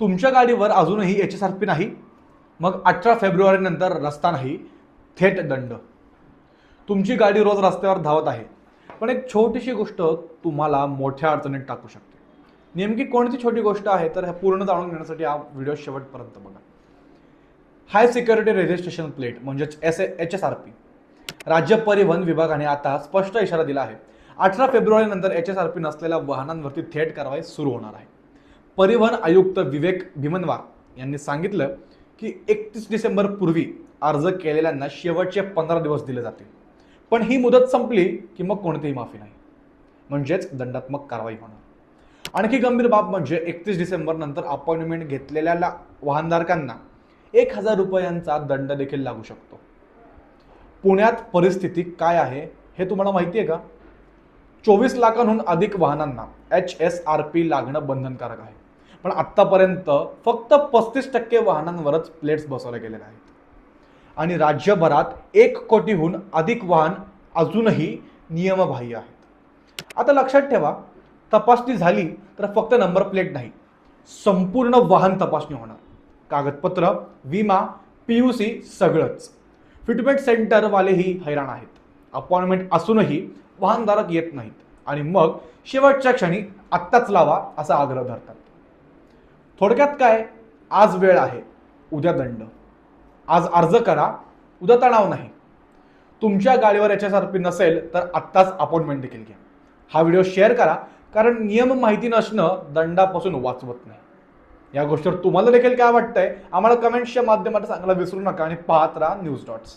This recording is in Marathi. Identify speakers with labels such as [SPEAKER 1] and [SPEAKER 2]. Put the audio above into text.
[SPEAKER 1] तुमच्या गाडीवर अजूनही एच एस आर पी नाही. मग अठरा फेब्रुवारीनंतर रस्ता नाही थेट दंड. तुमची गाडी रोज रस्त्यावर धावत आहे. पण एक छोटीशी गोष्ट तुम्हाला मोठ्या अडचणीत टाकू शकते. नेमकी कोणती छोटी गोष्ट आहे तर हे पूर्ण जाणून घेण्यासाठी हा व्हिडिओ शेवटपर्यंत बघा. हाय सिक्युरिटी रजिस्ट्रेशन प्लेट म्हणजेच S H S R P राज्य परिवहन विभागाने आता स्पष्ट इशारा दिला आहे. अठरा फेब्रुवारीनंतर एच एस आर पी नसलेल्या वाहनांवरती थेट कारवाई सुरू होणार आहे. परिवहन आयुक्त विवेक भीमनवार यांनी सांगितलं की एकतीस डिसेंबर पूर्वी अर्ज केलेल्यांना शेवटचे पंधरा दिवस दिले जातील. पण ही मुदत संपली की मग कोणतीही माफी नाही. म्हणजेच दंडात्मक कारवाई होणार. आणखी गंभीर बाब म्हणजे एकतीस डिसेंबर नंतर अपॉइंटमेंट घेतलेल्या ला- वाहनधारकांना एक हजार रुपयांचा दंड देखील लागू शकतो. पुण्यात परिस्थिती काय आहे हे तुम्हाला माहिती आहे का? चोवीस लाखांहून अधिक वाहनांना एच एस आर पी लागणं बंधनकारक आहे. पण आत्तापर्यंत फक्त पस्तीस टक्के वाहनांवरच प्लेट्स बसवल्या गेलेले आहेत. आणि राज्यभरात एक कोटीहून अधिक वाहन अजूनही नियमबाह्य आहेत. आता लक्षात ठेवा तपासणी झाली तर फक्त नंबर प्लेट नाही संपूर्ण वाहन तपासणी होणार. कागदपत्र विमा पी यू सी सगळंच. फिटमेंट सेंटरवालेही हैराण आहेत. अपॉइंटमेंट असूनही वाहनधारक येत नाहीत. आणि मग शेवटच्या क्षणी आत्ताच लावा असा आग्रह धरतात. थोडक्यात काय? आज वेळ आहे. उद्या दंड. आज अर्ज करा. उद्या तणाव नाही. तुमच्या गाडीवर याच्यासारखी नसेल तर आत्ताच अपॉइंटमेंट देखील घ्या. हा व्हिडिओ शेअर करा. कारण नियम माहिती नसणं दंडापासून वाचवत नाही. या गोष्टीवर तुम्हाला देखील काय वाटतंय? आम्हाला कमेंट्सच्या माध्यमातून सांगायला विसरू नका आणि पाहत राहा न्यूज डॉट्स.